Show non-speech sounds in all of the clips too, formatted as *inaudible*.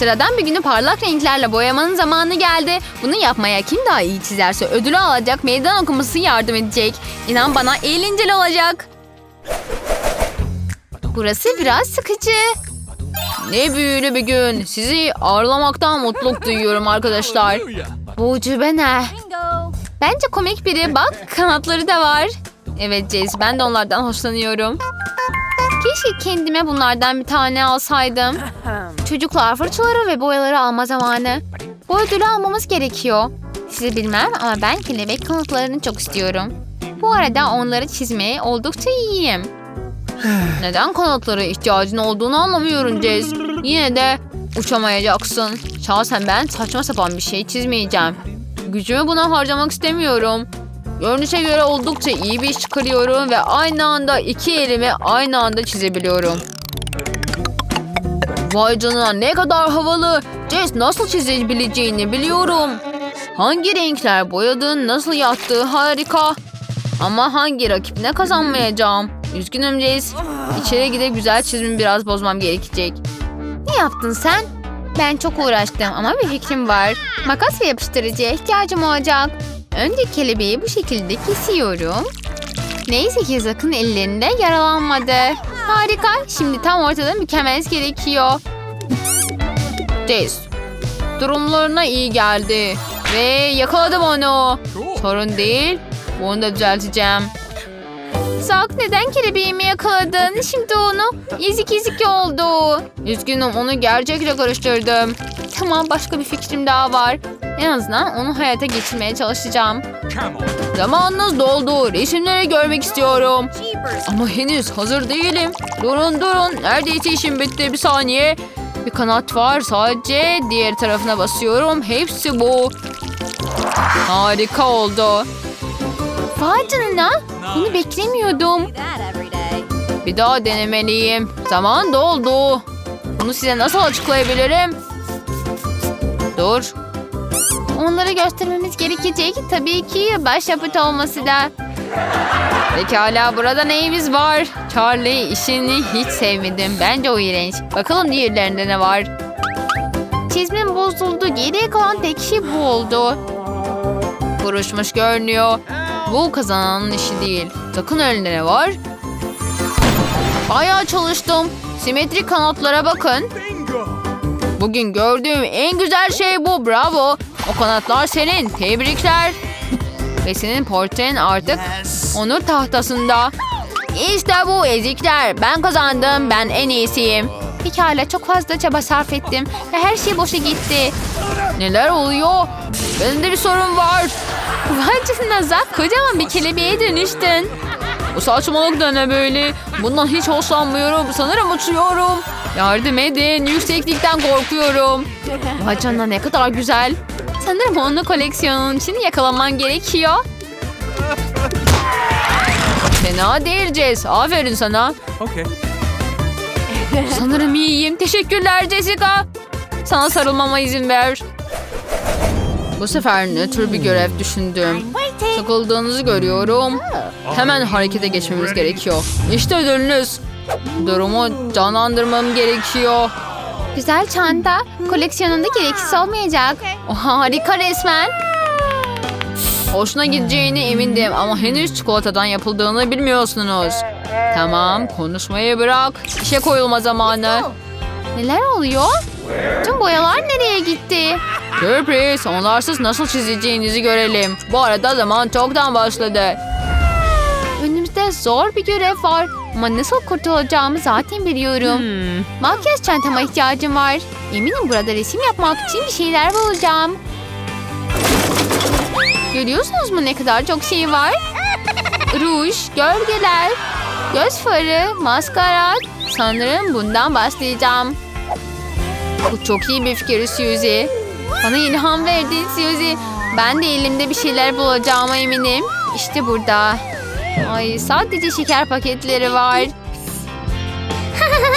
Sıradan bir günü parlak renklerle boyamanın zamanı geldi. Bunu yapmaya kim daha iyi çizerse ödülü alacak meydan okuması yardım edecek. İnan bana eğlenceli olacak. Burası biraz sıkıcı. Ne büyülü bir gün. Sizi ağırlamaktan mutluluk duyuyorum arkadaşlar. Bu ucube ne? Bence komik biri. Bak kanatları da var. Evet Jess ben de onlardan hoşlanıyorum. Keşke kendime bunlardan bir tane alsaydım. Çocuklar fırçaları ve boyaları alma zamanı. Bu ödülü almamız gerekiyor. Sizi bilmem ama ben kelebek kanatlarını çok istiyorum. Bu arada onları çizmeye oldukça iyiyim. *sighs* Neden kanatlara ihtiyacın olduğunu anlamıyorum Jess. Yine de uçamayacaksın. Şahsen ben saçma sapan bir şey çizmeyeceğim. Gücümü buna harcamak istemiyorum. Görünüşe göre oldukça iyi bir iş çıkarıyorum ve aynı anda iki elimi aynı anda çizebiliyorum. Vay canına ne kadar havalı. Jess nasıl çizebileceğini biliyorum. Hangi renkler boyadığın nasıl yattığı harika. Ama hangi rakibine kazanmayacağım. Üzgünüm Jess. İçeri gidip güzel çizimi biraz bozmam gerekecek. Ne yaptın sen? Ben çok uğraştım ama bir fikrim var. Makas ve yapıştırıcıya ihtiyacım olacak. Önce kelebeği bu şekilde kesiyorum. Neyse ki Zak'ın ellerinde yaralanmadı. Harika. Şimdi tam ortada mükemmel gerekiyor. Jess. Durumlarına iyi geldi. Ve yakaladım onu. Sorun değil. Bunu da düzelteceğim. Zak neden kelebeğimi yakaladın? Şimdi onu ezik ezik oldu. Üzgünüm onu gerçekle karıştırdım. Tamam başka bir fikrim daha var. En azından onu hayata geçirmeye çalışacağım. Zamanınız doldu. Resimleri görmek istiyorum. Ama henüz hazır değilim. Durun durun. Neredeyse işim bitti. Bir saniye. Bir kanat var sadece. Diğer tarafına basıyorum. Hepsi bu. Harika oldu. Vay canına. Bunu beklemiyordum. Bir daha denemeliyim. Zaman doldu. Bunu size nasıl açıklayabilirim? Dur. Onları göstermemiz gerekecek. Tabii ki başyapıt olması da. Pekala burada neyimiz var? Charlie işini hiç sevmedim. Bence o iğrenç. Bakalım diğerlerinde ne var? Çizmem bozuldu. Geriye kalan tek şey bu oldu. Buruşmuş görünüyor. Bu kazananın işi değil. Takın önünde ne var? Bayağı çalıştım. Simetrik kanatlara bakın. Bugün gördüğüm en güzel şey bu. Bravo. O kanatlar senin. Tebrikler. Ve senin portren artık onur tahtasında. İşte bu ezikler. Ben kazandım. Ben en iyisiyim. Pekala çok fazla çaba sarf ettim. Ve her şey boşa gitti. Neler oluyor? Bende bir sorun var. *laughs* Vay canına Zak kocaman bir kelebeğe dönüştün. Bu saçmalık da ne böyle? Bundan hiç hoşlanmıyorum. Sanırım uçuyorum. Yardım edin. Yükseklikten korkuyorum. Vay canına ne kadar güzel. Sanırım onu koleksiyonun için yakalaman gerekiyor. Fena değil Jess. Aferin sana. Okay. Sanırım iyiyim. Teşekkürler Jessica. Sana sarılmama izin ver. Bu sefer ne tür bir görev düşündüm. Sıkıldığınızı görüyorum. Hemen harekete geçmemiz gerekiyor. İşte ödülünüz. Durumu canlandırmam gerekiyor. Güzel çanta. Koleksiyonunda gereksiz olmayacak. Harika resmen. Hoşuna gideceğine emindim ama henüz çikolatadan yapıldığını bilmiyorsunuz. Tamam konuşmayı bırak. İşe koyulma zamanı. Neler oluyor? Tüm boyalar nereye gitti? Sürpriz. Onlarsız nasıl çizeceğinizi görelim. Bu arada zaman çoktan başladı. Önümüzde zor bir görev var. Ama nasıl kurtulacağımı zaten biliyorum. Makyaj çantama ihtiyacım var. Eminim burada resim yapmak için bir şeyler bulacağım. Görüyorsunuz mu ne kadar çok şey var? Ruj, gölgeler, göz farı, maskara. Sanırım bundan başlayacağım. Bu çok iyi bir fikir Suzy. Bana ilham verdin Suzy. Ben de elimde bir şeyler bulacağıma eminim. İşte burada. Ay sadece şeker paketleri var. *laughs*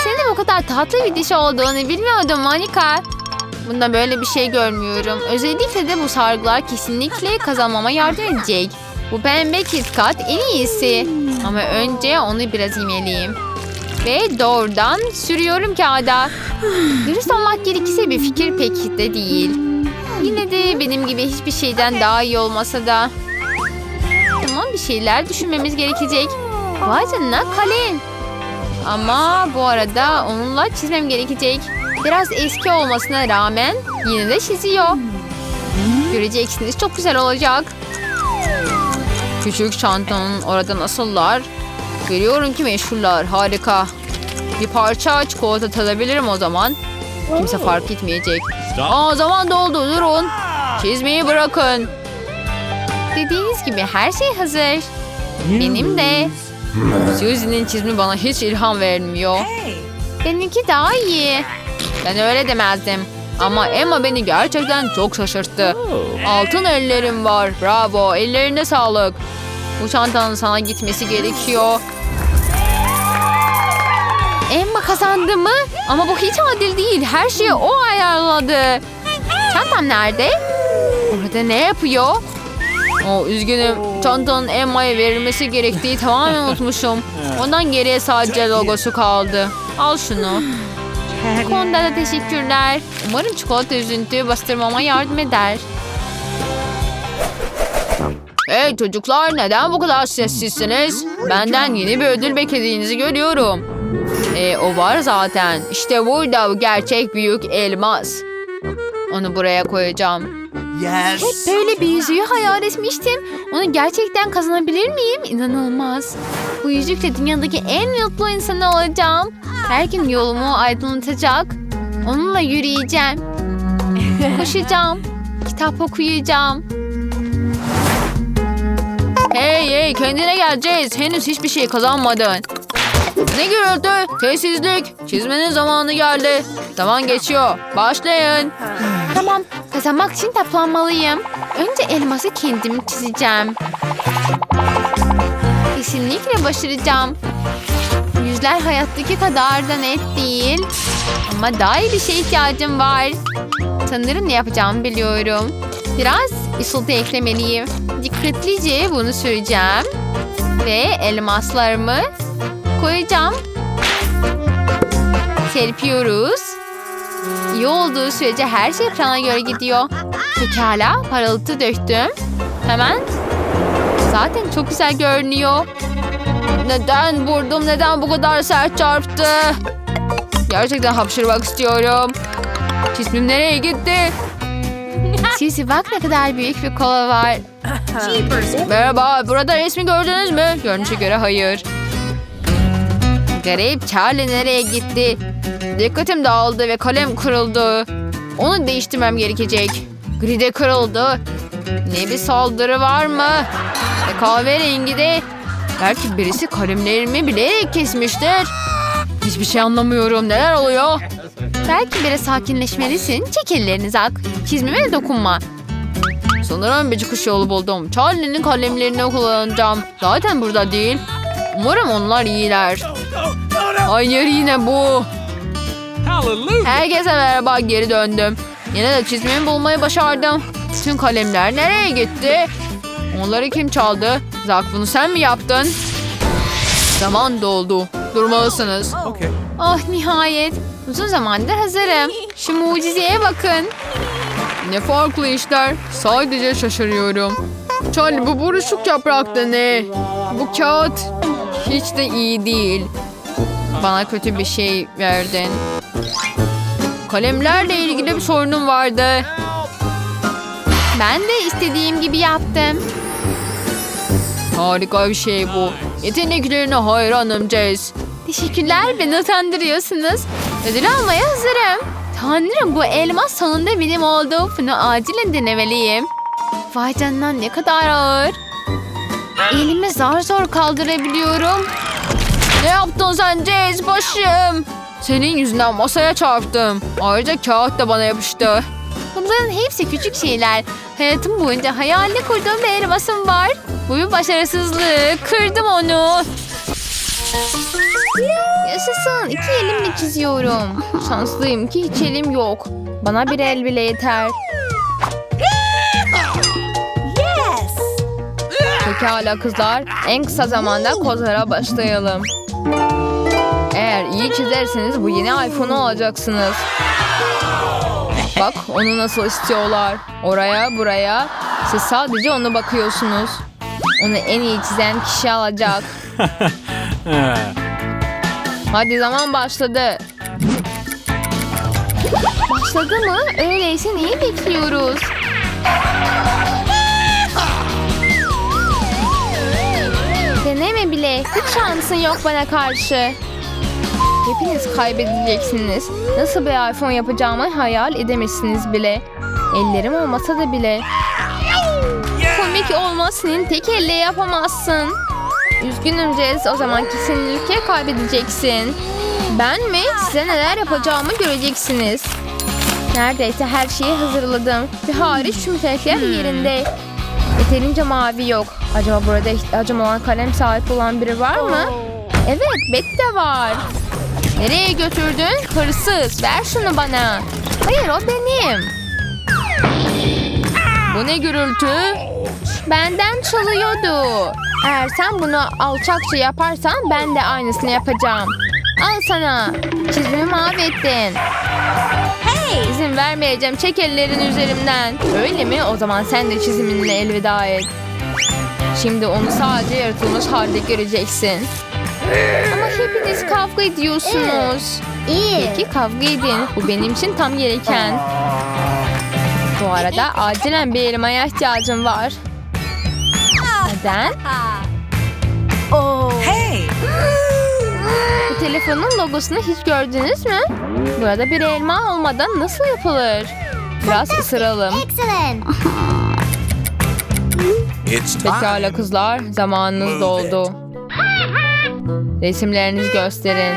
Senin bu kadar tatlı bir diş olduğunu bilmiyordum Monica. Bunda böyle bir şey görmüyorum. Özellikle de bu sargılar kesinlikle kazanmama yardım edecek. Bu pembe KitKat en iyisi. Ama önce onu biraz yemeliyim. Ve doğrudan sürüyorum kağıda. Dürüst olmak gerekirse bir fikir pek de değil. Yine de benim gibi hiçbir şeyden daha iyi olmasa da. Tamam bir şeyler düşünmemiz gerekecek. Vay canına kalem. Ama bu arada onunla çizmem gerekecek. Biraz eski olmasına rağmen yine de çiziyor. Göreceksiniz çok güzel olacak. Küçük çantanın orada nasıllar? Görüyorum ki meşhurlar. Harika. Bir parça çikolata tadabilirim o zaman. Kimse fark etmeyecek. Aa zaman doldu durun. Çizmeyi bırakın. Dediğiniz gibi her şey hazır. Benim de. Susie'nin çizimi bana hiç ilham vermiyor. Benimki daha iyi. Ben öyle demezdim. Ama Emma beni gerçekten çok şaşırttı. Altın ellerim var. Bravo. Ellerine sağlık. Bu çantanın sana gitmesi gerekiyor. Emma kazandı mı? Ama bu hiç adil değil. Her şeyi o ayarladı. Çantam nerede? Orada ne yapıyor? Oh, üzgünüm. Çantanın Emma'ya verilmesi gerektiği tamamen unutmuşum. Ondan geriye sadece logosu kaldı. Al şunu. Bu konuda da teşekkürler. Umarım çikolata üzüntüyü bastırmama yardım eder. Hey çocuklar neden bu kadar sessizsiniz? Benden yeni bir ödül beklediğinizi görüyorum. E, o var zaten. İşte burada bu gerçek büyük elmas. Onu buraya koyacağım. Yes. Böyle bir yüzüğü hayal etmiştim. Onu gerçekten kazanabilir miyim? İnanılmaz. Bu yüzükle dünyadaki en mutlu insan olacağım. Her gün yolumu aydınlatacak. Onunla yürüyeceğim. *laughs* Koşacağım. Kitap okuyacağım. Hey hey kendine geleceğiz. Henüz hiçbir şey kazanmadın. Ne gürültü? Sessizlik. Çizmenin zamanı geldi. Zaman geçiyor. Başlayın. Tamam. Kazanmak için toplanmalıyım. Önce elması kendim çizeceğim. Kesinlikle başaracağım. Yüzler hayattaki kadar da net değil. Ama daha iyi bir şeye ihtiyacım var. Sanırım ne yapacağımı biliyorum. Biraz ışıltı eklemeliyim. Dikkatlice bunu süreceğim. Ve elmaslarımı koyacağım. Serpiyoruz. İyi olduğu sürece her şey plana göre gidiyor. Pekala parıltı döktüm. Hemen. Zaten çok güzel görünüyor. Neden vurdum? Neden bu kadar sert çarptı? Gerçekten hapşırmak istiyorum. Cismim nereye gitti? *laughs* Sisi bak ne kadar büyük bir kola var. Merhaba, burada resmi gördünüz mü? Görünüşe göre hayır. Garip, Charlie nereye gitti? Dikkatim dağıldı ve kalem kırıldı. Onu değiştirmem gerekecek. Gride kırıldı. Ne bir saldırı var mı? E, kahverengi de. Belki birisi kalemlerimi bilerek kesmiştir. Hiçbir şey anlamıyorum. Neler oluyor? Belki biraz sakinleşmelisin. Çek ellerini Zak. Çizmeme dokunma. Sanırım bir çıkış yolu buldum. Charlie'nin kalemlerini kullanacağım. Zaten burada değil. Umarım onlar iyiler. Hayır yine bu. Herkese merhaba geri döndüm. Yine de çizmemi bulmayı başardım. Bütün kalemler nereye gitti? Onları kim çaldı? Zak bunu sen mi yaptın? Zaman doldu. Durmalısınız. Okay. Oh nihayet. Uzun zamandır hazırım. Şu mucizeye bakın. Ne farklı işler. Sadece şaşırıyorum. Charlie bu buruşuk yaprakta ne? Bu kağıt hiç de iyi değil. Bana kötü bir şey verdin. Kalemlerle ilgili bir sorunum vardı. Ben de istediğim gibi yaptım. Harika bir şey bu. Yeteneklerine hayranım Jess. Teşekkürler beni utandırıyorsunuz. Ödül almaya hazırım. Tanrım bu elmas sonunda benim oldu. Bunu acilen denemeliyim. Vay canına ne kadar ağır. Elimi zar zor kaldırabiliyorum. Ne yaptın sen Jess başım? Senin yüzünden masaya çarptım. Ayrıca kağıt da bana yapıştı. Bunların hepsi küçük şeyler. Hayatım boyunca hayalini kurduğum bir elmasım var. Bu bir başarısızlık. Kırdım onu. Yaşasın. İki elimle çiziyorum. Şanslıyım ki hiç elim yok. Bana bir el bile yeter. Pekala kızlar. En kısa zamanda kozlara başlayalım. İyi çizerseniz bu yeni iPhone'u alacaksınız. Bak onu nasıl istiyorlar. Oraya buraya. Siz sadece ona bakıyorsunuz. Onu en iyi çizen kişi alacak. *laughs* Hadi zaman başladı. Başladı mı? Öyleyse neyi bekliyoruz? Deneme bile. Hiç şansın yok bana karşı. Hepiniz kaybedeceksiniz. Nasıl bir iPhone yapacağımı hayal edemezsiniz bile. Ellerim olmasa da bile. Komik olmasının tek elle yapamazsın. Üzgünüm Jess. O zaman kesinlikle kaybedeceksin. Ben mi? Size neler yapacağımı göreceksiniz. Neredeyse her şeyi hazırladım. Bir hariç şu müfekler yerinde. Yeterince mavi yok. Acaba burada ihtiyacım olan kalem sahip olan biri var mı? Evet, Betty de var. Nereye götürdün? Hırsız. Ver şunu bana. Hayır, o benim. Bu ne gürültü? Benden çalıyordu. Eğer sen bunu alçakça yaparsan ben de aynısını yapacağım. Al sana. Çizimi mahvettin. Hey! İzin vermeyeceğim. Çek ellerini üzerimden. Öyle mi? O zaman sen de çiziminle elveda et. Şimdi onu sadece yaratılmış halde göreceksin. Ama hepiniz kavga ediyorsunuz. İyi. Peki kavga edin. Bu benim için tam gereken. Bu arada acilen bir elmaya ihtiyacım var. Neden? Hey. Bu telefonun logosunu hiç gördünüz mü? Burada bir elma olmadan nasıl yapılır? Biraz ısıralım. Excellent. Pekala kızlar, zamanınız doldu. Resimlerinizi gösterin.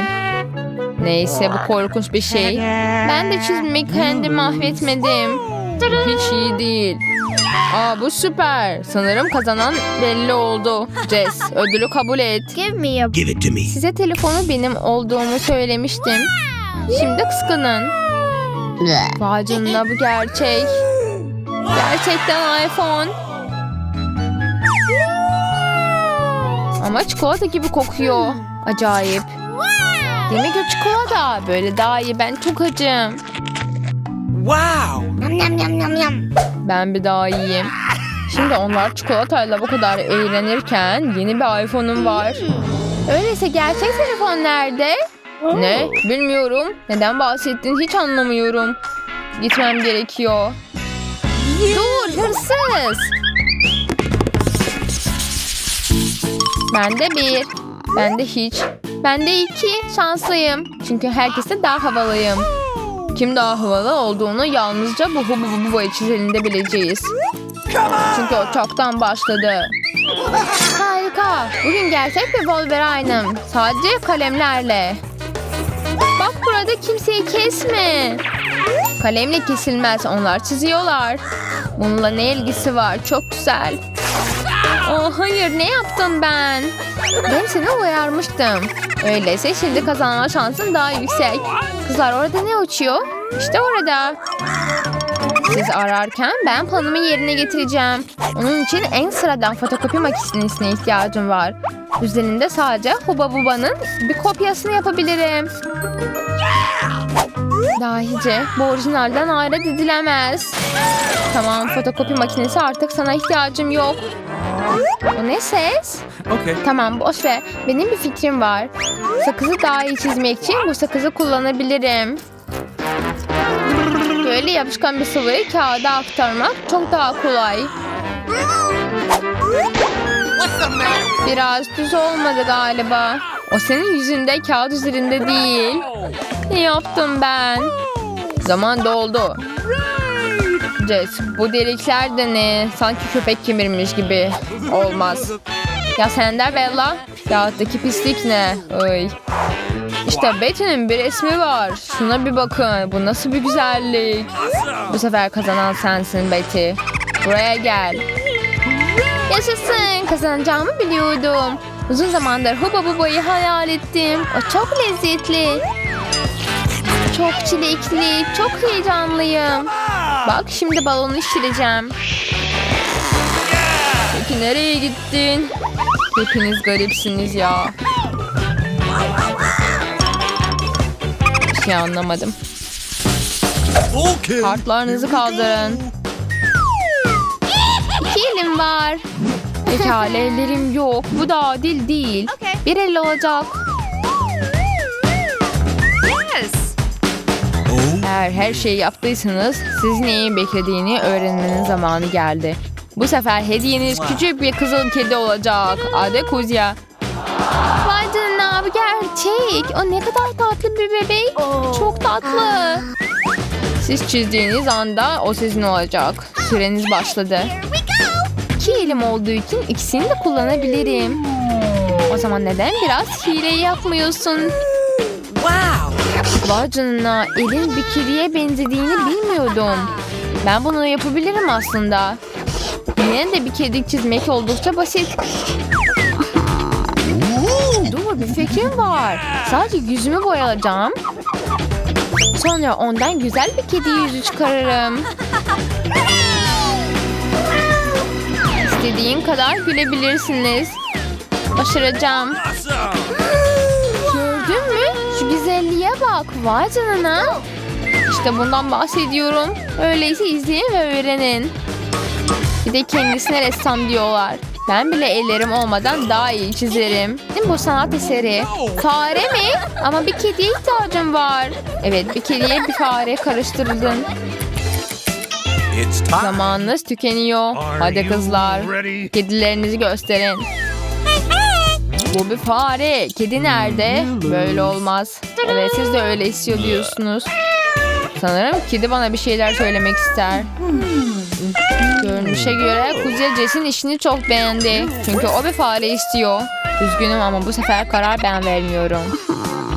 Neyse bu korkunç bir şey. Ben de çizmeyi kendim mahvetmedim. Hiç iyi değil. Aa bu süper. Sanırım kazanan belli oldu. Jess ödülü kabul et. Give me a Give it to me. Size telefonu benim olduğumu söylemiştim. Şimdi kıskanın. Vay canına bu gerçek. Gerçekten iPhone. Ama çikolata gibi kokuyor. Acayip. Demek o çikolata. Böyle daha iyi. Ben çok acım. Wow. Yum yum yum yum yum. Ben bir daha yiyeyim. Şimdi onlar çikolatayla bu kadar eğlenirken yeni bir iPhone'um var. Öyleyse gerçek telefon nerede? Ne? Bilmiyorum. Neden bahsettiğini hiç anlamıyorum. Gitmem gerekiyor. Dur hırsız. Bende bir. Bende hiç. Bende iki. Şanslıyım. Çünkü herkeste daha havalıyım. Kim daha havalı olduğunu yalnızca bu hubu bu boya çizelinde bileceğiz. Çünkü o çoktan başladı. Harika. Bugün gerçek bir Wolverine'ım. Sadece kalemlerle. Bak burada kimseyi kesme. Kalemle kesilmez. Onlar çiziyorlar. Bununla ne ilgisi var? Çok güzel. Oh hayır ne yaptım ben? Ben seni uyarmıştım. Öyleyse şimdi kazanma şansın daha yüksek. Kızlar orada ne uçuyor? İşte orada. Siz ararken ben planımı yerine getireceğim. Onun için en sıradan fotokopi makinesine ihtiyacım var. Üzerinde sadece Huba Buba'nın bir kopyasını yapabilirim. Dahice, bu orijinalden ayırt edilemez. Tamam, fotokopi makinesi artık sana ihtiyacım yok. O ne ses? Okay. Tamam boş ver. Benim bir fikrim var. Sakızı daha iyi çizmek için bu sakızı kullanabilirim. Böyle yapışkan bir sıvıyı kağıda aktarmak çok daha kolay. Biraz düz olmadı galiba. O senin yüzünde kağıt üzerinde değil. Ne yaptım ben? Zaman doldu. Jess, bu delikler de ne? Sanki köpek kemirmiş gibi. Olmaz. Ya sen de Bella. Kağıttaki pislik ne? Ay. İşte Betty'nin bir resmi var. Şuna bir bakın. Bu nasıl bir güzellik. Bu sefer kazanan sensin Betty. Buraya gel. Yaşasın. Kazanacağımı biliyordum. Uzun zamandır Huba Buba'yı hayal ettim. O çok lezzetli. Çok çilekli. Çok heyecanlıyım. Bak şimdi balonu şişireceğim. Peki nereye gittin? Hepiniz garipsiniz ya. şey anlamadım. Okay. Kartlarınızı kaldırın. İki elim var. Pekala ellerim yok. Bu da adil değil. Bir el olacak. Eğer her şeyi yaptıysanız sizin neyin beklediğini öğrenmenin zamanı geldi. Bu sefer hediyeniz küçük bir kızıl kedi olacak. Adı Kuzya. Vay canına bu gerçek. O ne kadar tatlı bir bebek. Çok tatlı. Siz çizdiğiniz anda o sizin olacak. Süreniz başladı. İki elim olduğu için ikisini de kullanabilirim. O zaman neden biraz hile yapmıyorsun? Vay canına elin bir kediye benzediğini bilmiyordum. Ben bunu yapabilirim aslında. Yine de bir kedi çizmek oldukça basit. Dur bir fikrim var. Sadece yüzümü boyayacağım. Sonra ondan güzel bir kedi yüzü çıkarırım. İstediğin kadar gülebilirsiniz. Başaracağım. Bak. Vay canına. İşte bundan bahsediyorum. Öyleyse izleyin ve öğrenin. Bir de kendisine ressam diyorlar. Ben bile ellerim olmadan daha iyi çizerim. Değil mi bu sanat eseri? Fare mi? Ama bir kediye ihtiyacım var. Evet bir kediye bir fare karıştırdın. Zamanınız tükeniyor. Hadi kızlar. Kedilerinizi gösterin. Bu bir fare. Kedi nerede? Böyle olmaz. Evet siz de öyle istiyor diyorsunuz. Sanırım kedi bana bir şeyler söylemek ister. Görünüşe göre Kuzey Jess'in işini çok beğendi. Çünkü o bir fare istiyor. Üzgünüm ama bu sefer karar ben vermiyorum.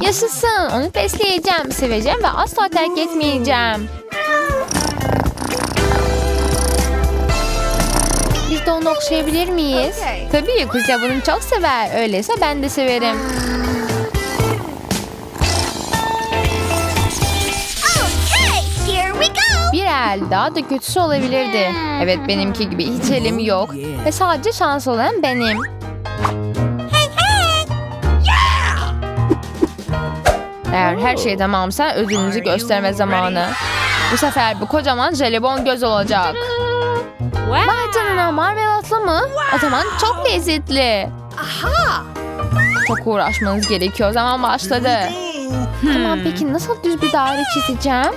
Yaşasın. Onu besleyeceğim, seveceğim ve asla terk etmeyeceğim. Onu okşayabilir miyiz? Tabii Kuzey bunu çok sever. Öyleyse ben de severim. Okay, here we go. Bir el daha da kötüsü olabilirdi. Evet benimki gibi hiç elim yok. Ve sadece şans olan benim. Eğer her şey tamamsa ödülünüzü gösterme zamanı. Bu sefer bu kocaman jelibon göz olacak. Vay canına marmelatlı mı? O zaman çok lezzetli. Aha. Çok uğraşmanız gerekiyor. Zaman başladı. Tamam peki nasıl düz bir daire çizeceğim?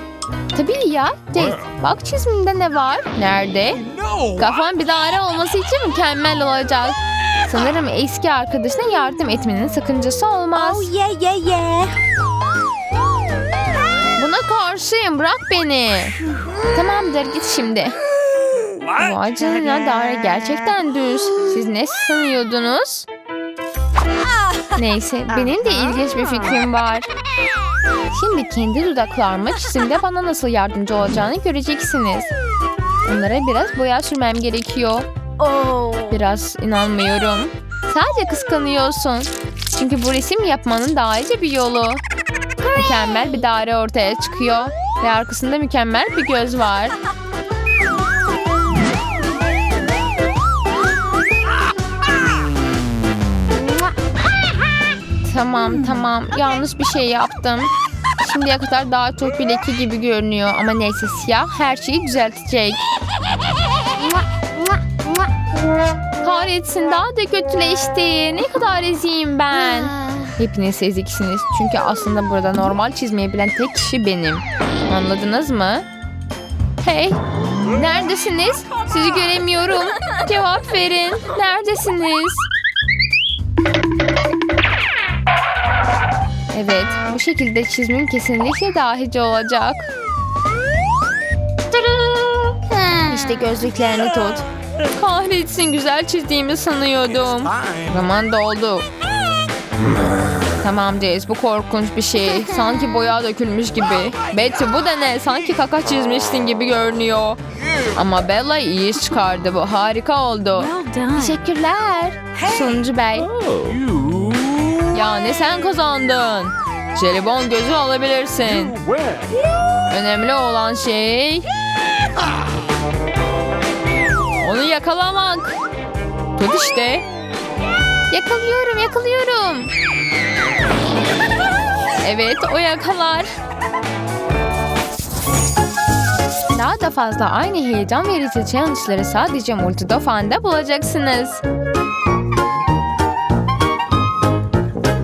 Tabii ya. Jace, bak çiziminde ne var? Nerede? Kafan bir daire olması için mükemmel olacak. Sanırım eski arkadaşına yardım etmenin sakıncası olmaz. Oh yeah yeah yeah. Buna karşıyım bırak beni. *sighs* Tamamdır git şimdi. Vay canına daire gerçekten düz. Siz ne sanıyordunuz? Neyse benim de ilginç bir fikrim var. Şimdi kendi dudaklarıma çizimde bana nasıl yardımcı olacağını göreceksiniz. Onlara biraz boya sürmem gerekiyor. Oh. Biraz inanmıyorum. Sadece kıskanıyorsun. Çünkü bu resim yapmanın daha iyice bir yolu. Mükemmel bir daire ortaya çıkıyor. Ve arkasında mükemmel bir göz var. Tamam tamam yanlış bir şey yaptım. Şimdiye kadar daha çok bir leke gibi görünüyor ama neyse siyah her şeyi düzeltecek. Kahretsin daha da kötüleşti. Ne kadar eziyim ben. Hepiniz eziksiniz. Çünkü aslında burada normal çizmeyi bilen tek kişi benim. Anladınız mı? Hey, neredesiniz? Sizi göremiyorum. Cevap verin. Neredesiniz? Evet, bu şekilde çizmim kesinlikle dahice olacak. İşte gözlüklerini tut. Kahretsin güzel çizdiğimi sanıyordum. Zaman doldu. Tamam Jace bu korkunç bir şey. Sanki boya dökülmüş gibi. Betty bu da ne? Sanki kaka çizmişsin gibi görünüyor. Ama Bella iyi iş çıkardı bu. Harika oldu. Teşekkürler. Sonuncu bey. Yani sen kazandın. Jelibon gözü alabilirsin. Önemli olan şey... Onu yakalamak. Tut işte. Yakalıyorum, yakalıyorum. Evet, o yakalar. Daha da fazla aynı heyecan verici challenge'ları sadece Multidofan'da bulacaksınız.